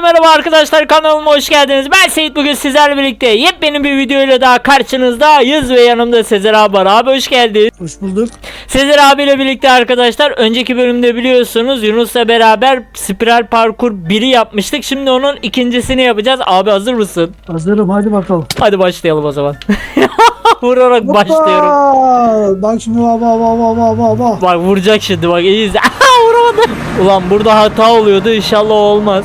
Herkese merhaba arkadaşlar kanalıma hoş geldiniz. Ben Seyit bugün sizlerle birlikte yepyeni bir videoyla daha karşınızdayız ve yanımda Sezer abi var. Abi hoş geldin. Hoş bulduk. Sezer abiyle birlikte arkadaşlar önceki bölümde biliyorsunuz Yunus'la beraber spiral parkur 1'i yapmıştık. Şimdi onun ikincisini yapacağız. Abi hazır mısın? Hazırım hadi bakalım. Hadi başlayalım o zaman. Vurarak başlıyorum. Hoppa! Bak şimdi va va va va va va. Bak vuracak şimdi bak iyi izle. Vuramadı. Ulan burada hata oluyordu inşallah olmaz.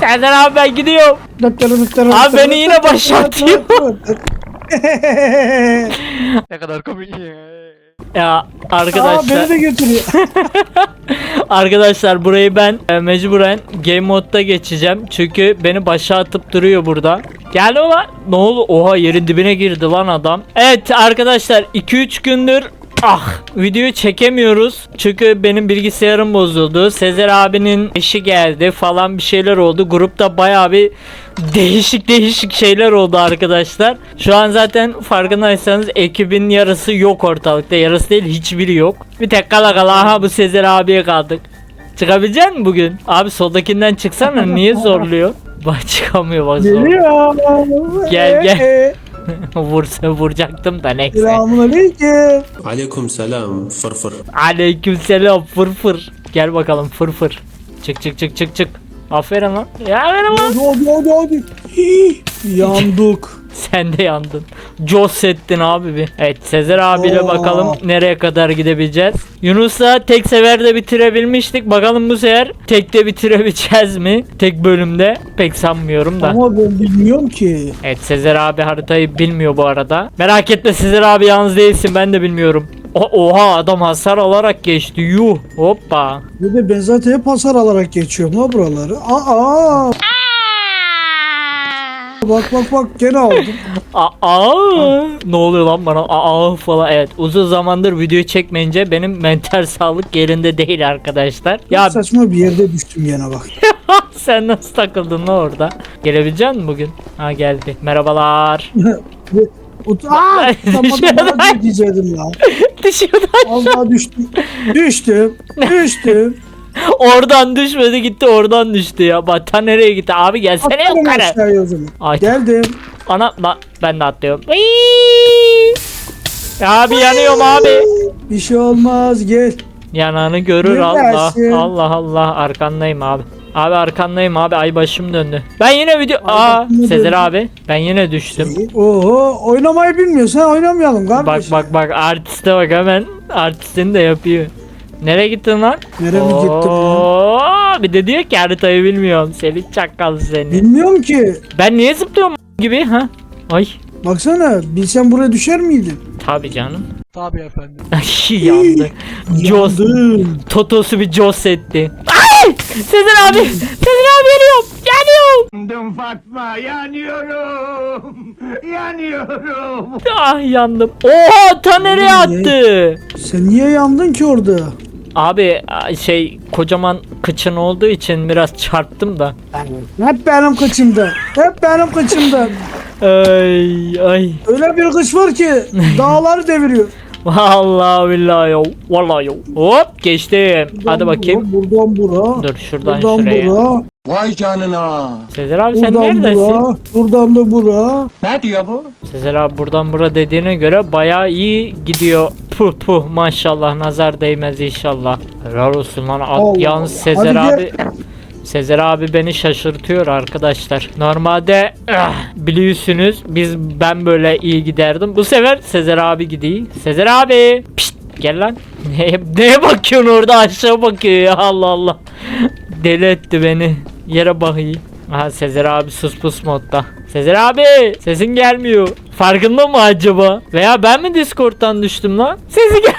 Serdar abi ben gidiyorum. Abi beni yine başlattıyor. Ne kadar komik. Ya Aa arkadaşlar beni de götürüyor. arkadaşlar burayı ben e, mecburen game modda geçeceğim. Çünkü beni başa atıp duruyor burada. Gel ulan. Ne oldu? Oha yerin dibine girdi lan adam. Evet arkadaşlar 2-3 gündür Ah videoyu çekemiyoruz çünkü benim bilgisayarım bozuldu. Sezer abinin eşi geldi falan bir şeyler oldu. Grupta bayağı bir değişik değişik şeyler oldu arkadaşlar. Şu an zaten farkındaysanız ekibin yarısı yok ortalıkta. Yarısı değil hiçbiri yok. Bir tek kala kala aha bu Sezer abiye kaldık. Çıkabilecek misin bugün? Abi soldakinden çıksana niye zorluyor? Bak çıkamıyor bak zor. Geliyor. Gel, gel. Vursa vuracaktım da neyse. Selamünaleyküm. Aleyküm selam fırfır. Aleykümselam fırfır. Gel bakalım fırfır. Çık çık çık çık çık. Aferin lan. Ya aferin. Hadi hadi hadi hadi. Yandık. Sen de yandın. Jos ettin abi bir. Evet Sezer abiyle Oo. bakalım nereye kadar gidebileceğiz. Yunus'la tek seferde bitirebilmiştik. Bakalım bu sefer tekte bitirebileceğiz mi? Tek bölümde pek sanmıyorum da. Ama ben bilmiyorum ki. Evet Sezer abi haritayı bilmiyor bu arada. Merak etme Sezer abi yalnız değilsin ben de bilmiyorum. O- Oha adam hasar alarak geçti. Yuh. Hoppa. Bir de ben zaten hep hasar alarak geçiyorum ha buraları. Aa. Bak bak bak gene aldım. Aa, ne oluyor lan bana? Aa falan. Evet, uzun zamandır video çekmeyince benim mental sağlık yerinde değil arkadaşlar. Ya saçma bir yerde düştüm gene bak. sen nasıl takıldın lan orada? Gelebilecek misin bugün? Ha geldi. Merhabalar. Ut Aa, Ben tutamadım bana diyecektim ya. Dışarıdan. Allah düştüm. Düştüm. Düştüm. Oradan düşmedi gitti oradan düştü ya. Bak ta nereye gitti? Abi gelsene Atlarım yukarı. aşağıya o zaman. Ay. Geldim. Ana la, ben de atlıyorum. Iiii. Abi yanıyorum abi. Bir şey olmaz gel. Yanağını görür Allah. Neredesin? Allah Allah arkandayım abi. Abi arkandayım abi ay başım döndü. Ben yine video Aa başım Sezer döndü. abi ben yine düştüm. Oho oynamayı bilmiyorsan oynamayalım Bak kardeşim. bak bak artiste bak hemen artistini de yapıyor. Nereye gittin lan? Nereye mi gittim lan? Bir de diyor ki haritayı bilmiyorum. Seni çakal seni. Bilmiyorum ki. Ben niye zıplıyorum gibi ha? Ay Baksana bilsen buraya düşer miydin? tabi canım. Tabii efendim. Yandı. Yandım. Totosu bir Jos etti. Ay! Sezer abi! Sezer abi geliyorum! Geliyorum! Yandım Fatma yanıyorum. Yanıyorum. Ah yandım. Oha ta nereye attı? Sen niye yandın ki orada? Abi şey kocaman kıçın olduğu için biraz çarptım da. Hep benim kıçımda. Hep benim kıçımda. Ay ay. Öyle bir kış var ki dağları deviriyor. Vallahi billahi yo. Vallahi yo. Hop geçtim. Hadi bakayım. Buradan bura. Dur şuradan Buradan şuraya. bura. Vay canına. Sezer abi sen Buradan neredesin? bura. Buradan da bura. Ne diyor bu? Sezer abi buradan bura dediğine göre bayağı iyi gidiyor. Puh puh maşallah nazar değmez inşallah. Helal olsun lan. At- Yalnız. Sezer Hadi abi Sezer abi beni şaşırtıyor arkadaşlar. Normalde ah, biliyorsunuz biz ben böyle iyi giderdim. Bu sefer Sezer abi gidiyor. Sezer abi. Pişt, gel lan. Neye, neye bakıyorsun orada aşağı bakıyor ya Allah Allah. Deli etti beni. Yere bakayım. Aha Sezer abi sus pus modda. Sezer abi sesin gelmiyor. Farkında mı acaba? Veya ben mi Discord'dan düştüm lan? Sesi gel.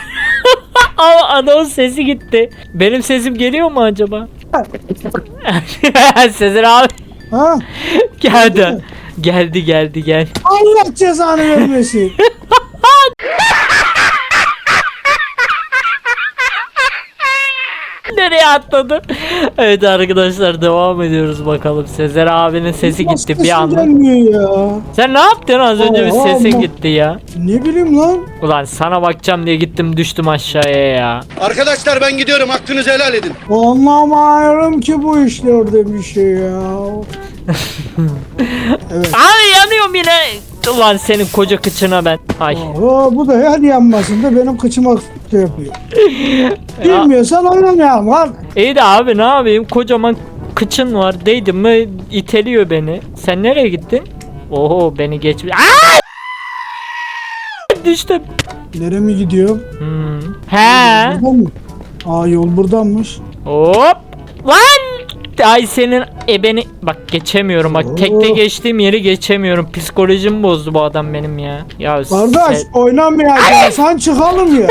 Adamın sesi gitti. Benim sesim geliyor mu acaba? Sezer abi Ha? geldi. Geldi geldi gel. Allah cezanı vermesin. Nereye atladı? Evet arkadaşlar devam ediyoruz bakalım. Sezer abinin sesi gitti bir Başkası anda. gelmiyor ya. Sen ne yaptın az önce bir Aa, sesin ama- gitti ya. Ne bileyim lan. Ulan sana bakacağım diye gittim düştüm aşağıya ya. Arkadaşlar ben gidiyorum hakkınızı helal edin. Anlamıyorum ki bu işlerde bir şey ya. Ay yanıyorum yine. Ulan senin koca kıçına ben. Ay. Aa, bu da her yanmasın da benim kıçıma yapıyor. Bilmiyorsan oynamayalım lan. İyi de abi ne yapayım kocaman kıçın var değdim mi iteliyor beni. Sen nereye gittin? Oho beni geçmiş. Aa! Düştüm. Nereye mi gidiyorum? Hmm. He. Buradan mı? Aa yol buradanmış. Hop. Lan. Ay senin ebeni bak geçemiyorum. Bak tekte Oo. geçtiğim yeri geçemiyorum. Psikolojimi bozdu bu adam benim ya. Ya Kardeş sen- oynamayacaksan çıkalım ya.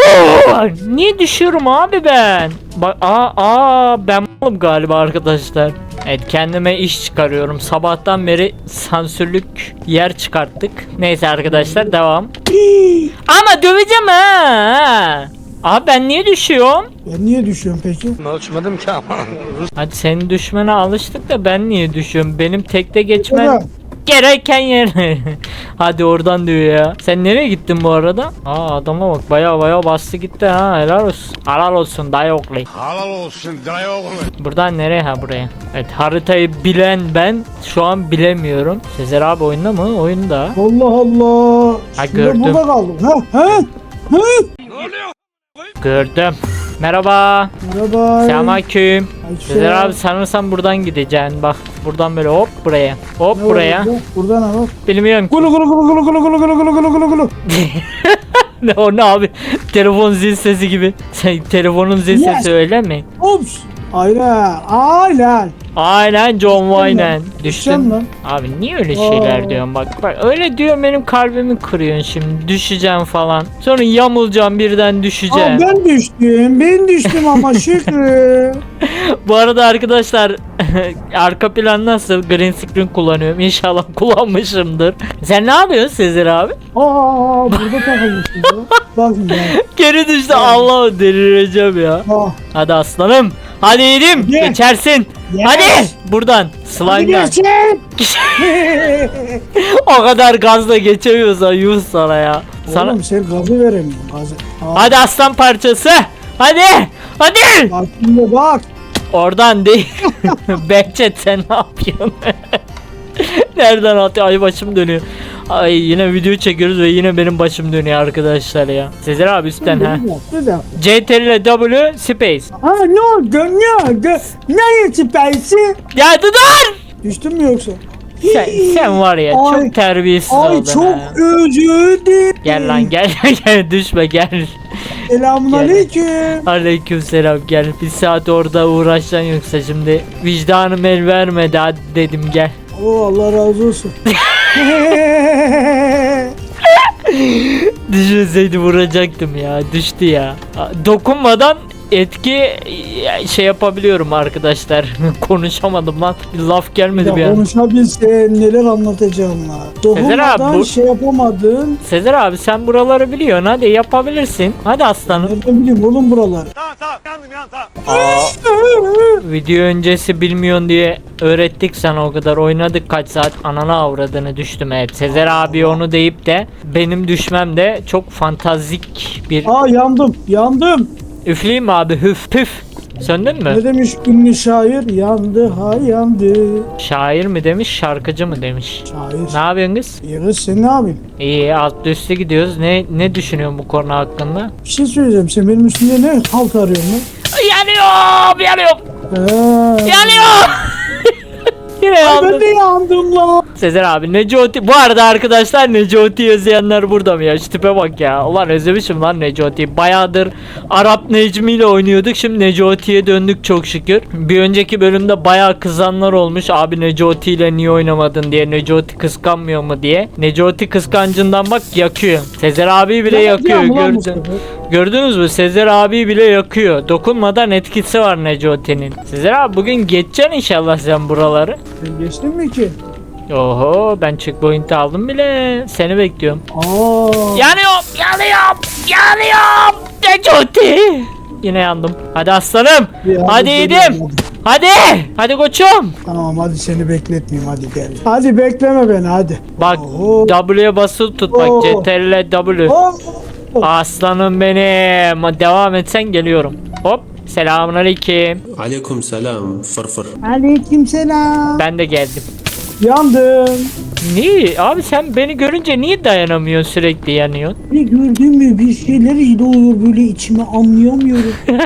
Niye düşüyorum abi ben? Bak aa, aa ben malım galiba arkadaşlar. Evet kendime iş çıkarıyorum. Sabahtan beri sansürlük yer çıkarttık. Neyse arkadaşlar devam. Ama döveceğim ha Abi ben niye düşüyorum? Ben niye düşüyorum peki? Ölçmedim ki ama. Hadi senin düşmene alıştık da ben niye düşüyorum? Benim tekte geçmen gereken yer. Hadi oradan diyor ya. Sen nereye gittin bu arada? Aa adama bak baya baya bastı gitti ha helal olsun. Helal olsun dayı oğlu. Halal olsun dayı oğlu. Buradan nereye ha buraya? Evet haritayı bilen ben şu an bilemiyorum. Sezer abi oyunda mı? Oyunda. Allah Allah. Ha, Şimdi gördüm. burada kaldım. Ha ha. Ha. Gördüm. Merhaba. Merhaba. Selamünaleyküm. Aleyküm. Sezer abi sanırsam buradan gideceksin. Bak buradan böyle hop buraya. Hop Ne buraya. burada? Buradan al. Bilmiyorum. Gulu gulu gulu gulu gulu gulu gulu gulu gulu gulu gulu. ne o ne abi? Telefon zil sesi gibi. Sen telefonun zil Yes. sesi öyle mi? Ops. Aynen. Aynen. Aynen John Düştün Wayne. lan. Düştün. Düşeceğim lan. Abi niye öyle şeyler Aa. diyorsun bak bak öyle diyor benim kalbimi kırıyorsun şimdi düşeceğim falan sonra yamulacağım birden Aa, düşeceğim. ben düştüm. Ben düştüm ama Şükrü. Bu arada arkadaşlar arka plan nasıl green screen kullanıyorum inşallah kullanmışımdır. Sen ne yapıyorsun Sezer abi? Aa burada takılmışız ya. Bak ya. Geri düştü Allah delireceğim ya. Ah. Hadi aslanım. Hadi yedim. Ye. Geçersin. Yes. Hadi. Buradan. Slime'dan. o kadar gazla geçemiyorsan yuh sana ya. Sana... Oğlum sen gazı veremiyorsun gazı. Aa, Hadi aslan parçası. Hadi. Hadi. Bak şimdi bak. Oradan değil. Behçet sen ne yapıyorsun? Nereden atıyor? Ay başım dönüyor. Ay yine video çekiyoruz ve yine benim başım dönüyor arkadaşlar ya. Sezer abi üstten ha. CTRL W space. Ha ne oldu? Ne oldu? Ne yetipeysi? Ya dur! Düştün mü yoksa? Sen, sen var ya Ay, çok terbiyesiz Ay oldun çok ha. özür dilerim. Gel lan gel gel düşme gel. Selamun aleyküm. Aleyküm selam gel. Bir saat orada uğraşacaksın yoksa şimdi vicdanım el vermedi hadi dedim gel. Oo Allah razı olsun. Düşünseydi vuracaktım ya düştü ya. Dokunmadan etki e, şey yapabiliyorum arkadaşlar. Konuşamadım lan. Bir laf gelmedi bir ya an. konuşabilsen neler anlatacağım lan. Sezer abi, Dokunmadan bu- şey yapamadın. Sezer abi sen buraları biliyorsun hadi yapabilirsin. Hadi aslanım. Nereden bileyim oğlum buraları. Video öncesi bilmiyorsun diye öğrettik sana o kadar oynadık kaç saat anana avradını düştüm evet. Sezer abi onu deyip de benim düşmem de çok fantazik bir Aa yandım yandım. Üfleyeyim mi abi hüf püf. Söndün mü? Ne demiş ünlü şair? Yandı ha yandı. Şair mi demiş şarkıcı mı demiş. Ne Şair. yapıyorsun kız? İyi kız sen ne yapayım? İyi alt üstü gidiyoruz. Ne ne düşünüyorsun bu konu hakkında? Bir şey söyleyeceğim. Sen benim üstümde ne halt arıyorsun lan? Yanıyorum yanıyorum Ee, yanıyorum. Yine yandım. ben de yandım lan. Sezer abi Necati bu arada arkadaşlar Necati izleyenler burada mı ya? Şu tipe bak ya. Ulan özlemişim lan Necati. Bayağıdır Arap Necmi ile oynuyorduk. Şimdi Necati'ye döndük çok şükür. Bir önceki bölümde bayağı kızanlar olmuş. Abi Necati ile niye oynamadın diye Necati kıskanmıyor mu diye. Necati kıskancından bak yakıyor. Sezer abi bile yakıyor bu gördün. sefer. Gördünüz mü? Sezer abi bile yakıyor. Dokunmadan etkisi var Necati'nin. Sezer abi bugün geçeceksin inşallah sen buraları. Sen geçtin mi ki? Oho ben checkpoint aldım bile. Seni bekliyorum. Aa. Yanıyorum, yanıyorum, yanıyorum. Necati. Yine yandım. Hadi aslanım. Ya, Hadi yedim. Hadi. Hadi koçum. Tamam hadi seni bekletmeyeyim hadi gel. Hadi bekleme beni hadi. Bak Oo. W'ye basılı tut bak Oo. CTRL W. Oh. Aslanım benim. Devam etsen geliyorum. Hop. Selamun aleyküm. Aleyküm selam fırfır. Aleyküm selam. Ben de geldim. Yandım. Niye? Abi sen beni görünce niye dayanamıyorsun sürekli yanıyorsun? Ne gördün mü bir şeyler doğuyor böyle içime anlayamıyorum.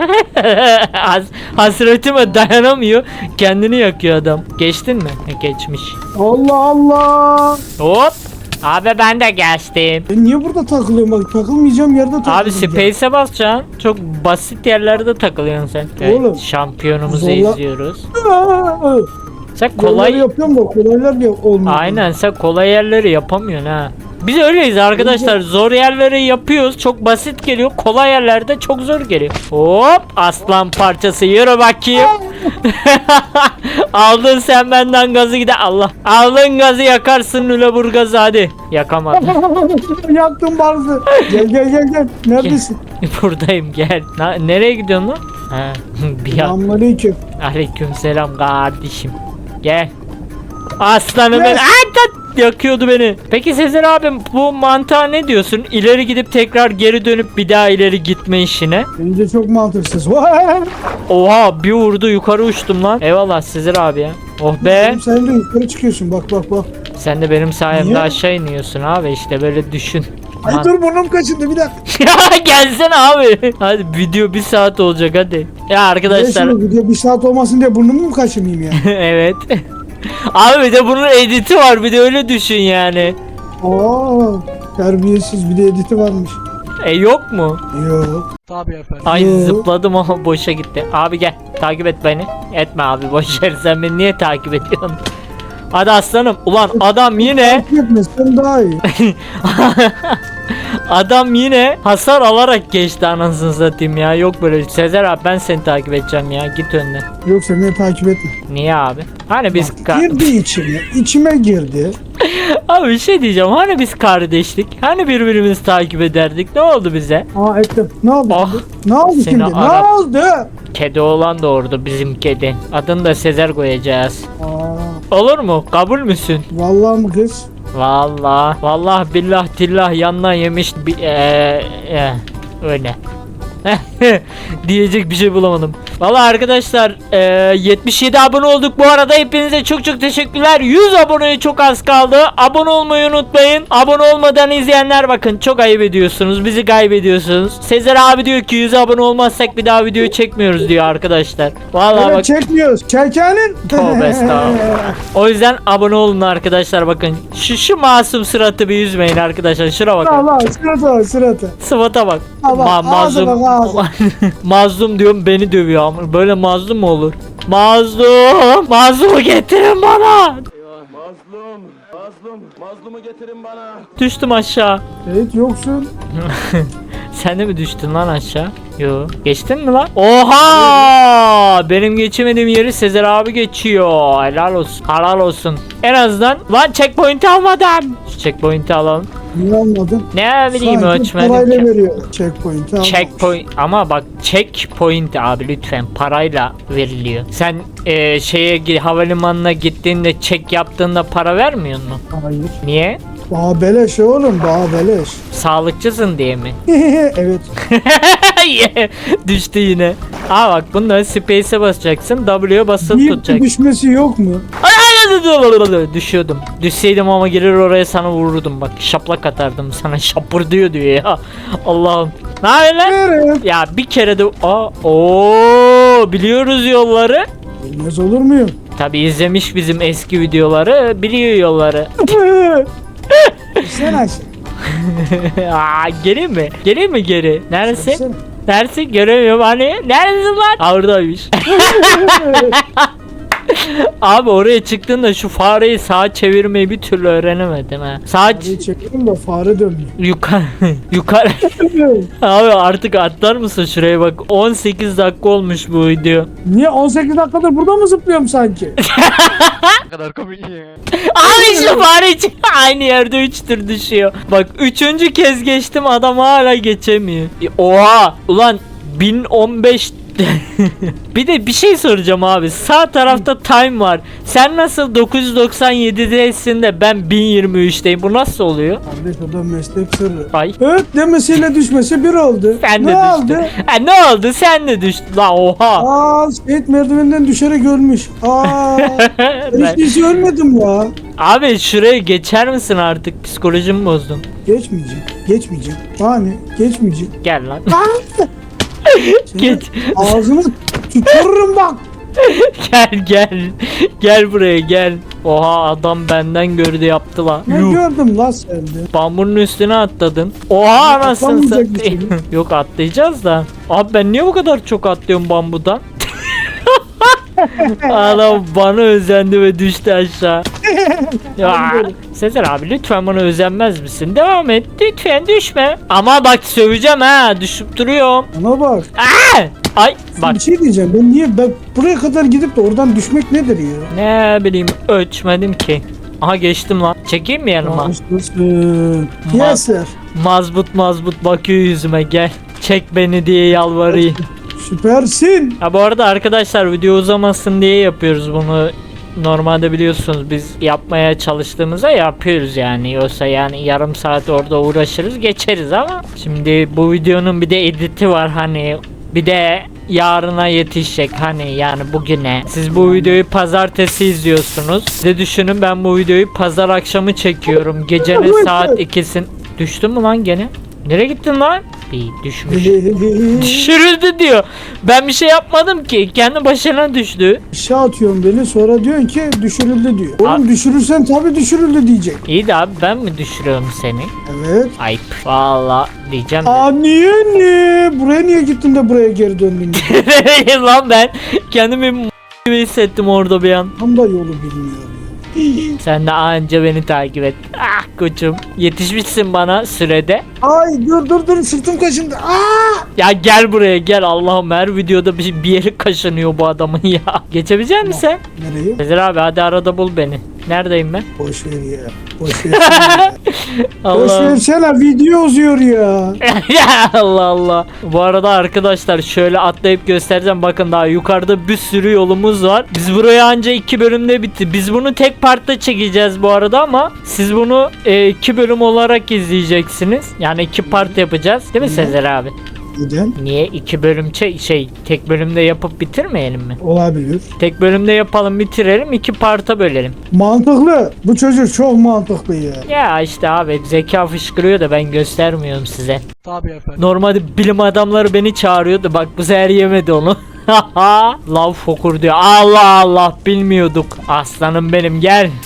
Has hasretime dayanamıyor. Kendini yakıyor adam. Geçtin mi? Geçmiş. Allah Allah. Hop. Abi ben de geçtim. Ben niye burada takılıyorum bak takılmayacağım yerde takılıyorum. Abi Space'e basacaksın. Çok basit yerlerde takılıyorsun sen. Evet, Oğlum, şampiyonumuzu zorla- izliyoruz. Aa, Sen Kolay kolay... yapıyorum da kolaylar ya olmuyor. Aynen sen kolay yerleri yapamıyorsun ha. Biz öyleyiz arkadaşlar. Zor yerleri yapıyoruz. Çok basit geliyor. Kolay yerlerde çok zor geliyor. Hop aslan parçası yürü bakayım. Aldın sen benden gazı gide Allah. Aldın gazı yakarsın Lüleburgaz'ı hadi. Yakamadım. Yaktım bazı. Gel gel gel gel. Neredesin? Buradayım gel. Na- nereye gidiyorsun lan? Ha, bir an. Selamünaleyküm. Aleyküm selam kardeşim. Gel. Aslanım ben. Yes. Ay, tat! Yakıyordu beni. Peki Sezer abim bu mantığa ne diyorsun? İleri gidip tekrar geri dönüp bir daha ileri gitme işine. Bence çok mantıksız. Oha bir vurdu yukarı uçtum lan. Eyvallah Sezer abi ya. Oh be. Sen de yukarı çıkıyorsun bak bak bak. Sen de benim sayemde Niye? aşağı iniyorsun abi işte böyle düşün. Ay Lan- dur burnum kaçındı bir dakika. ya gelsene abi. Hadi video bir saat olacak hadi. Ya arkadaşlar. şimdi video bir saat olmasın diye burnumu mu kaçırmayayım ya? evet. Abi bir de bunun editi var bir de öyle düşün yani. Aa, terbiyesiz bir de editi varmış. E yok mu? Yok. Tabii efendim. Ay Yo. zıpladım ama boşa gitti. Abi gel takip et beni. Etme abi boş ver sen beni niye takip ediyorsun? Hadi aslanım. Ulan adam yine daha iyi. adam yine hasar alarak geçti anasını satayım ya. Yok böyle Sezer abi ben seni takip edeceğim ya. Git önden. Yok sen beni takip etme. Niye abi? Hani biz ka- Girdi içime. içime girdi. Abi bir şey diyeceğim. Hani biz kardeşlik? Hani birbirimizi takip ederdik? Ne oldu bize? Aa ettim. Ne oldu? Ah, ne oldu seni şimdi? Ne Arap- oldu? Kedi olan doğurdu bizim kedi. Adını da Sezer koyacağız. Aa, Olur mu? Kabul müsün? vallahi mı kız? Vallahi vallahi billah tillah yandan yemiş bir eee, eh, öyle. Diyecek bir şey bulamadım. Vallahi arkadaşlar eee, 77 abone olduk bu arada hepinize çok çok teşekkürler. 100 aboneye çok az kaldı. Abone olmayı unutmayın. Abone olmadan izleyenler bakın çok ayıp ediyorsunuz. Bizi kaybediyorsunuz. Sezer abi diyor ki 100 abone olmazsak bir daha video çekmiyoruz diyor arkadaşlar. Vallahi Evet bak çekmiyoruz. Çekenin. Tövbe estağfurullah. O yüzden abone olun arkadaşlar bakın. Şu şu masum sıratı bir üzmeyin arkadaşlar. Şuna bakın. Allah sırata sırata. Sıfata bak. Allah, Ma- mazlum. bak, mazlum diyorum beni dövüyor ama böyle mazlum mu olur? Mazlum. Mazlumu getirin bana. Mazlum, mazlum, mazlumu getirin bana. Düştüm aşağı. Evet yoksun. Sen de mi düştün lan aşağı? Yo. Geçtin mi lan? Oha! Benim geçemediğim yeri Sezer abi geçiyor. Helal olsun. Helal olsun. En azından lan checkpoint'i almadım. Şu checkpoint'i alalım. Niye almadın? Ne bileyim Sanki ölçmedim parayla ki. veriyor. Checkpoint'i almamış. Checkpoint ama bak checkpoint abi lütfen parayla veriliyor. Sen e, şeye gi- havalimanına gittiğinde check yaptığında para vermiyor mu? Hayır. Niye? Bağ beleş oğlum bağ beleş. Sağlıkçısın diye mi? evet. Düştü yine. Aa bak bunda space'e basacaksın. W'ye basılı Bir tutacaksın. düşmesi yok mu? Ay, Düşüyordum. Düşseydim ama gelir oraya sana vururdum bak. Şaplak atardım sana. Şapır diyor diyor ya. Allah'ım. Ne haber lan? Ya bir kere de Aa, oo biliyoruz yolları. Bilmez olur muyum? Tabi izlemiş bizim eski videoları, biliyor yolları. Sen aşağı. Aa, geri mi? Geri mi geri? Neresi? Neresi? Göremiyorum hani. Neredesin lan? Aa, Oradaymış. Abi oraya çıktığında şu fareyi sağa çevirmeyi bir türlü öğrenemedim ha. Sağa Fareyi çekelim de fare dönüyor. yukarı yukarı Abi artık atlar mısın şuraya bak 18 dakika olmuş bu video. Niye 18 dakikadır burada mı zıplıyorum sanki? Ne kadar komik ya. Abi şu fare için aynı yerde 3 tür düşüyor. Bak üçüncü kez geçtim adam hala geçemiyor. E, Oha ulan 1015 bir de bir şey soracağım abi. Sağ tarafta time var. Sen nasıl 997'desin de ben 1023'teyim. Bu nasıl oluyor? Kardeş o da meslek sırrı. Ay. Evet demesiyle düşmesi bir oldu. Sen de ne düştün. oldu? Ha, ne oldu? Sen de düştün. La oha. Aa Seyit merdivenden düşerek ölmüş. Aa ben hiç ölmedim ya. Abi şuraya geçer misin artık? Psikolojimi bozdun. Geçmeyecek. Geçmeyecek. Hani geçmeyecek. Gel lan. Geç. ağzını tükürürüm bak. gel gel. Gel buraya gel. Oha adam benden gördü yaptı lan. Ne Yuh. gördüm lan sende? Bambunun üstüne atladın. Oha anasını satayım. Yok atlayacağız da. Abi ben niye bu kadar çok atlıyorum bambudan? Adam bana özendi ve düştü aşağı. ya, Sezer abi lütfen bana özenmez misin? Devam et. Lütfen düşme. Ama bak söveceğim ha. Düşüp duruyorum. Bana bak. Aa! Ay bak. Bir şey diyeceğim. Ben niye ben buraya kadar gidip de oradan düşmek nedir ya? Ne bileyim ölçmedim ki. Aha geçtim lan. Çekeyim mi yanıma? Namuslısın. Yes sir. Mazbut mazbut bakıyor yüzüme gel. Çek beni diye yalvarayım. Süpersin. Ha bu arada arkadaşlar video uzamasın diye yapıyoruz bunu. Normalde biliyorsunuz biz yapmaya çalıştığımızda yapıyoruz yani. Yoksa yani yarım saat orada uğraşırız geçeriz ama şimdi bu videonun bir de editi var hani bir de yarına yetişecek hani yani bugüne. Siz bu videoyu pazartesi izliyorsunuz. Size düşünün ben bu videoyu pazar akşamı çekiyorum. Gecenin saat 2'sin. Düştün mü lan gene? Nereye gittin lan? Bir düşmüş. Düşürüldü diyor. Ben bir şey yapmadım ki. Kendi başına düştü. Aşağı atıyorsun beni sonra diyorsun ki düşürüldü diyor. Oğlum Aa. düşürürsen tabi düşürüldü diyecek. İyi de abi ben mi düşürüyorum seni? Evet. Ayıp. Valla diyeceğim de. Aa niye ne? Buraya niye gittin de buraya geri döndün? Lan ben kendimi m- gibi hissettim orada bir an. Tam da yolu bilmiyor. Sen de anca beni takip et. Ah koçum. Yetişmişsin bana sürede. Ay dur dur dur sırtım kaşındı. Aa! Ya gel buraya gel Allah'ım her videoda bir, bir yeri kaşınıyor bu adamın ya. Geçebilecek misin sen? Nereye? Sezer abi hadi arada bul beni. Neredeyim ben? Boş ver ya. Boş ver. ya. Boş Allah. versene video uzuyor ya. ya Allah Allah. Bu arada arkadaşlar şöyle atlayıp göstereceğim. Bakın daha yukarıda bir sürü yolumuz var. Biz buraya anca iki bölümde bitti. Biz bunu tek partta çekeceğiz bu arada ama siz bunu e, iki bölüm olarak izleyeceksiniz. Yani iki part yapacağız. Değil mi Sezer abi? Neden? Niye iki bölüm çe- şey tek bölümde yapıp bitirmeyelim mi? Olabilir. Tek bölümde yapalım bitirelim iki parta bölelim. Mantıklı. Bu çocuk çok mantıklı ya. Ya işte abi zeka fışkırıyor da ben göstermiyorum size. Tabii efendim. Normalde bilim adamları beni çağırıyordu. Bak bu sefer yemedi onu. Lav fokur diyor. Allah Allah bilmiyorduk. Aslanım benim gel.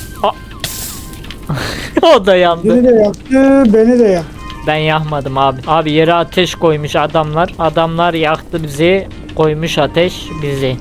O da yandı. Beni de yaktı, beni de yaktı. Ben yakmadım abi. Abi yere ateş koymuş adamlar. Adamlar yaktı bizi. Koymuş ateş bizi.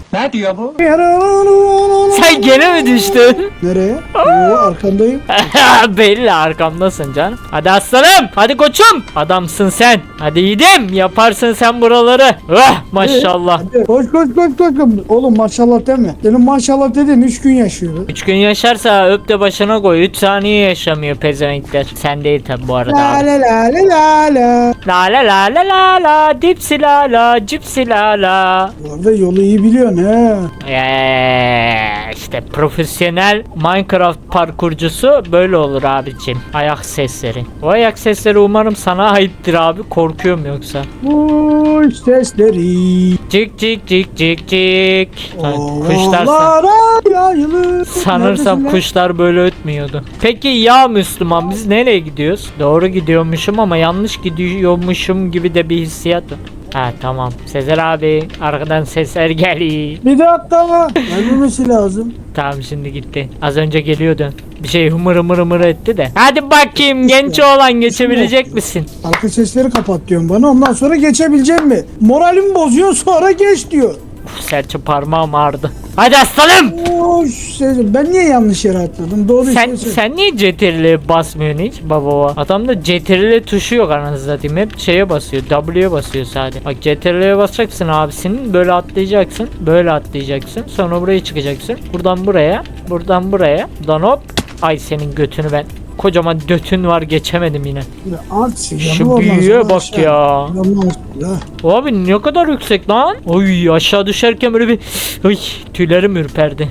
Sen gene mi düştün? Nereye? Yo, arkandayım. Belli arkamdasın canım. Hadi aslanım. Hadi koçum. Adamsın sen. Hadi yiğidim. Yaparsın sen buraları. Oh maşallah. Hadi, Koş koş koş koş. Oğlum maşallah deme. Senin maşallah dediğin 3 gün yaşıyor. 3 gün yaşarsa öp de başına koy. 3 saniye yaşamıyor pezevenkler. Sen değil tabi bu arada La abi. la la la la la. La la la la la la dipsi la la cipsi la la. Bu arada yolu iyi biliyorsun he. Eee, işte profesyonel Minecraft parkurcusu böyle olur abicim. Ayak sesleri. O ayak sesleri umarım sana aittir abi. Korkuyorum yoksa. Kuş sesleri. Cik cik cik cik cik. Kuşlar san- Ovalara yayılır. sanırsam Neredesin kuşlar böyle ötmüyordu. Peki ya Müslüman biz nereye gidiyoruz? Doğru gidiyormuşum ama yanlış gidiyormuşum gibi de bir hissiyat var. Ha tamam. Sezer abi arkadan sesler geliyor. Bir dakika. Gelmemesi lazım. Tamam şimdi gitti. Az önce geliyordu. Bir şey hımır hımır hımır etti de. Hadi bakayım genç oğlan geçebilecek misin? Arka sesleri kapat diyorsun bana. Ondan sonra geçebilecek mi? Moralimi bozuyor sonra geç diyor. Uf, serçe parmağım ağrıdı. Hadi aslanım. Ses- ben niye yanlış yere atladım? Doğru Sen, işte. sen niye CTRL'e basmıyorsun hiç baba baba? Adamda CTRL tuşu yok anasını satayım. Hep şeye basıyor. W'ye basıyor sadece. Bak CTRL'e basacaksın abisinin. Böyle atlayacaksın. Böyle atlayacaksın. Sonra buraya çıkacaksın. Buradan buraya. Buradan buraya. Buradan hop. Ay senin götünü ben. Kocaman dötün var geçemedim yine. Ya. Şu büyüye bak ya. Ya. Abi ne kadar yüksek lan. Oy aşağı düşerken böyle bir Oy tüylerim ürperdi.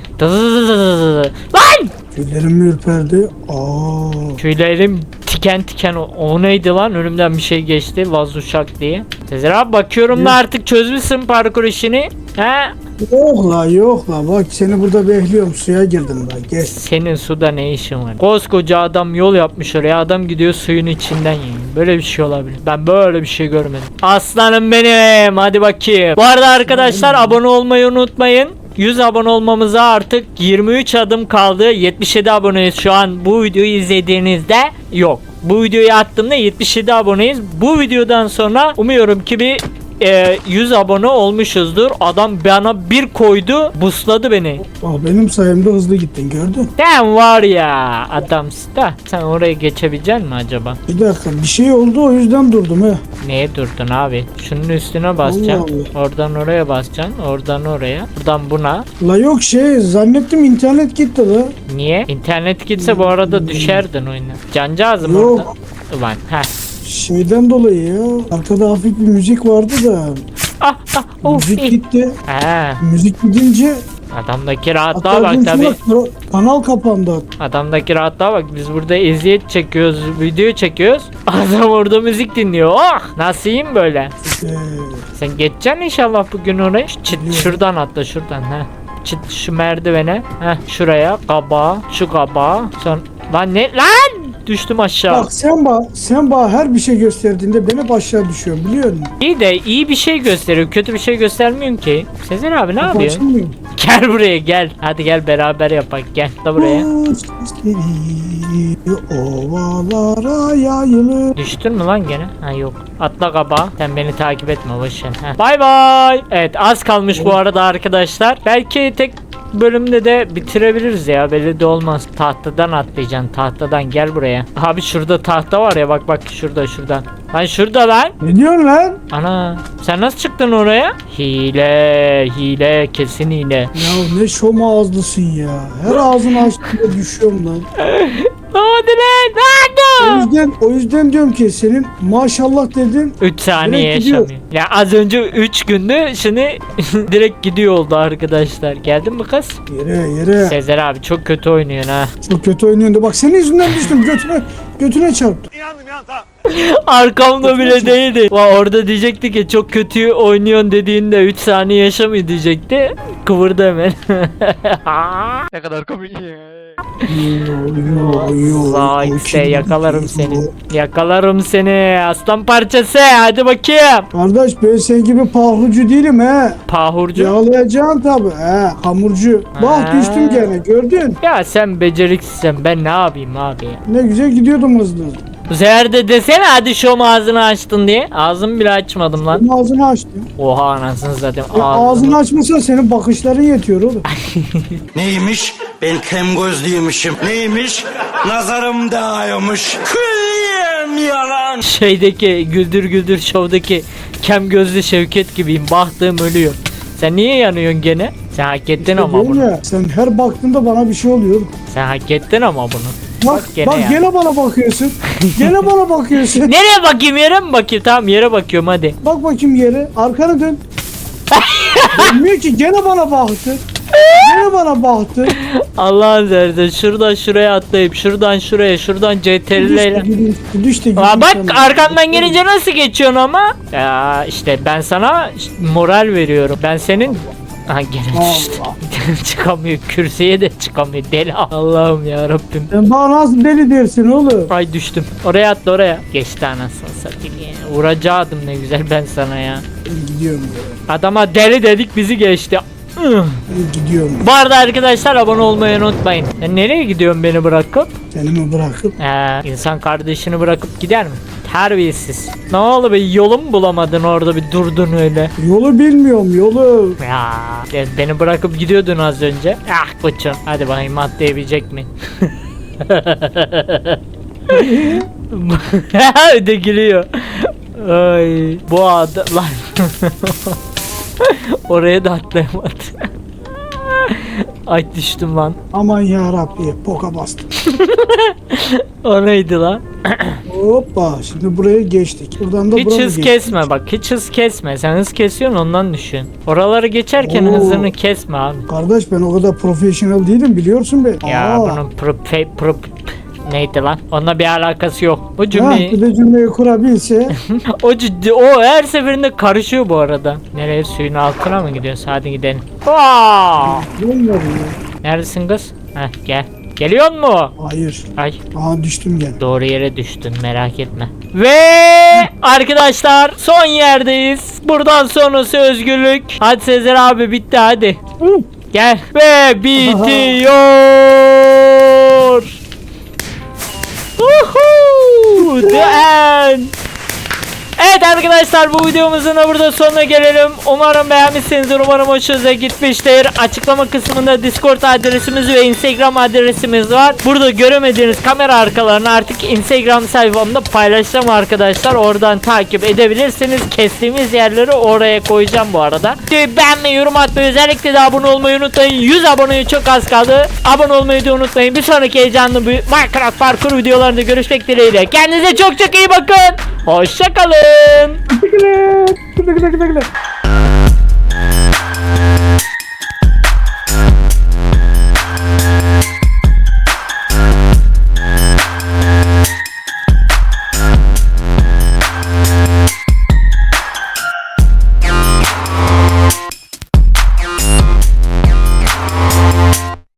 Lan! Tüylerim ürperdi. Aa. Tüylerim tiken tiken o, o neydi lan önümden bir şey geçti vaz uçak diye. Sezer abi bakıyorum da artık çözmüşsün parkur işini. He? Yok la yok la bak seni burada bekliyorum suya girdim la geç. Senin suda ne işin var? Koskoca adam yol yapmış oraya adam gidiyor suyun içinden yiyor. Böyle bir şey olabilir. Ben böyle bir şey görmedim. Aslanım benim hadi bakayım. Bu arada arkadaşlar abone olmayı unutmayın. 100 abone olmamıza artık 23 adım kaldı. 77 aboneyiz şu an bu videoyu izlediğinizde. Yok. Bu videoyu attığımda 77 aboneyiz. Bu videodan sonra umuyorum ki bir e, 100 abone olmuşuzdur. Adam bana bir koydu, busladı beni. Bak benim sayemde hızlı gittin gördün. Sen var ya adamsın da sen oraya geçebilecek mi acaba? Bir dakika bir şey oldu o yüzden durdum he. Neye durdun abi? Şunun üstüne basacaksın. Allah Oradan oraya basacaksın. Oradan oraya. Buradan buna. La yok şey zannettim internet gitti la. Niye? İnternet gitse bu arada düşerdin oyuna. Cancağızım Yok. orada. Ulan heh. Şeyden dolayı ya. Arkada hafif bir müzik vardı da. Ah ah oh, müzik iyi. gitti. He. Müzik gidince Adamdaki rahatlığa hatta bak tabi. kanal kapandı. Adamdaki rahatlığa bak. Biz burada eziyet çekiyoruz. Video çekiyoruz. Adam orada müzik dinliyor. Oh! Nasıl yiyeyim böyle? Ee, Sen geçeceksin inşallah bugün oraya. Çıt şuradan atla şuradan ha. Çıt şu merdivene. Heh şuraya kaba şu kaba. Son lan ne lan düştüm aşağı. bak sen bak sen bana her bir şey gösterdiğinde ben hep aşağı düşüyorum biliyor musun? İyi de iyi bir şey gösteriyor. Kötü bir şey göstermiyorum ki. Sezer abi ne yapıyorsun? Açılmıyor. Gel buraya gel. Hadi gel beraber yapak. Gel da buraya. Ovalara yayılır. Düştün mü lan gene? Ha yok. Atla kaba. Sen beni takip etme boşver. Bay bay. Evet az kalmış bu arada arkadaşlar. Belki tek bölümde de bitirebiliriz ya. Belli de olmaz. Tahtadan atlayacaksın. Tahtadan gel buraya. Abi şurada tahta var ya. Bak bak şurada şuradan. Lan şurada lan. Ne diyorsun lan? Ana. Sen nasıl çıktın oraya? Hile. Hile. Kesin hile. Ya ne şom ağızlısın ya. Her ağzını açtığında düşüyorum lan. Hadi lan. O Hadi. yüzden, o yüzden diyorum ki senin maşallah dedin 3 saniye Direkt gidiyor. yaşamıyor. Ya az önce 3 gündü şimdi direkt gidiyor oldu arkadaşlar. Geldin mi kız? yere yere. Sezer abi çok kötü oynuyorsun ha. Çok kötü oynuyorsun da bak senin yüzünden düştüm götüne götüne çarptım. Arkamda bile değildi. Va orada diyecekti ki çok kötü oynuyorsun dediğinde 3 saniye yaşamıyor diyecekti. Kıvırdı hemen. Ne kadar komik ya. X'e yakalarım seni. Yakalarım seni. Aslan parçası. Hadi bakayım. Kardeş ben sen gibi pahrucu değilim he. Pahurcu. Yağlayacaksın tabi he hamurcu. Bak Ha. düştüm gene gördün. Ya sen beceriksizsin. Ben ne yapayım abi ya? Ne güzel gidiyordum hızlı. Bu sefer de desene hadi şu ağzını açtın diye. Ağzımı bile açmadım lan. Senin ağzını açtım. Oha anasını zaten Ya ağzını. ağzını açmasa senin bakışların yetiyor oğlum. Neymiş? Ben kem gözlüymüşüm. Neymiş? Nazarım dağıyormuş. Külliyen yalan. Şeydeki güldür güldür şovdaki kem gözlü Şevket gibiyim. Baktığım ölüyor. Sen niye yanıyorsun gene? Sen hak ettin ama Diyorum bunu. ya, sen her baktığında bana bir şey oluyor. Sen hak ettin ama bunu. Bak gene bak ya. gene bana bakıyorsun. gene bana bakıyorsun. Nereye bakayım yere mi bakayım? Tamam yere bakıyorum hadi. Bak bakayım yere. Arkana dön. Dönmüyor ki gene bana baktı. Gene bana baktı. Allah'ın zerre şuradan şuraya atlayıp şuradan şuraya şuradan gidin. Düştü. Aa, bak sana. arkamdan gelince nasıl geçiyorsun ama? Ya işte ben sana moral veriyorum. Ben senin Ha gene düştü. çıkamıyor. Kürsüye de çıkamıyor. Deli Allah'ım ya Rabbim. Sen bana nasıl deli dersin oğlum? Ay düştüm. Oraya atla oraya. Geçti anasını satayım ya. Vuracaktım ne güzel ben sana ya. Gidiyorum ya. Adama deli dedik bizi geçti. Üh. Gidiyorum. Bu arada arkadaşlar abone olmayı unutmayın. Sen nereye gidiyorsun beni bırakıp? Seni mi bırakıp? Ee, insan kardeşini bırakıp gider mi? Terbiyesiz. Ne oldu be yolu mu bulamadın orada bir durdun öyle? Yolu bilmiyorum yolu. Ya beni bırakıp gidiyordun az önce. Ah koçum. Hadi bakayım atlayabilecek mi? Öde gülüyor. Ay bu adam lan. Oraya da atlayamadı. Ay düştüm lan. Aman ya Rabbi poka bastım. O neydi lan? Hoppa şimdi buraya geçtik. Buradan da Hiç hız geçtik. kesme bak hiç hız kesme. Sen hız kesiyorsun ondan düşün. Oraları geçerken Oo. hızını kesme abi. Kardeş ben o kadar profesyonel değilim biliyorsun be. Ya Aa. bunun pro, pro, neydi lan? Onunla bir alakası yok. O Ha, cümleyi bir de cümleyi kurabilse o ciddi o her seferinde karışıyor bu arada. Nereye suyun altına mı gidiyorsun? Hadi gidelim. Aa! olmadı ya. Neredesin kız? Heh gel. Geliyor mu? Hayır. Ay Aha düştüm gene. doğru yere düştün merak etme. Ve arkadaşlar son yerdeyiz. Buradan sonrası özgürlük. Hadi Sezer abi bitti hadi. Gel. Ve bitiyor. 呜呼得安 Evet arkadaşlar bu videomuzun da burada sonuna gelelim. Umarım beğenmişsinizdir. Umarım hoşunuza gitmiştir. Açıklama kısmında Discord adresimiz ve Instagram adresimiz var. Burada göremediğiniz kamera arkalarını artık Instagram sayfamda paylaşacağım arkadaşlar. Oradan takip edebilirsiniz. Kestiğimiz yerleri oraya koyacağım bu arada. Videoyu beğenmeyi, yorum atmayı, özellikle de abone olmayı unutmayın. 100 aboneye çok az kaldı. Abone olmayı da unutmayın. Bir sonraki heyecanlı bir Minecraft parkur videolarında görüşmek dileğiyle. Kendinize çok çok iyi bakın. Hoşçakalın. Teşekkürler. Teşekkürler. Teşekkürler. Teşekkürler.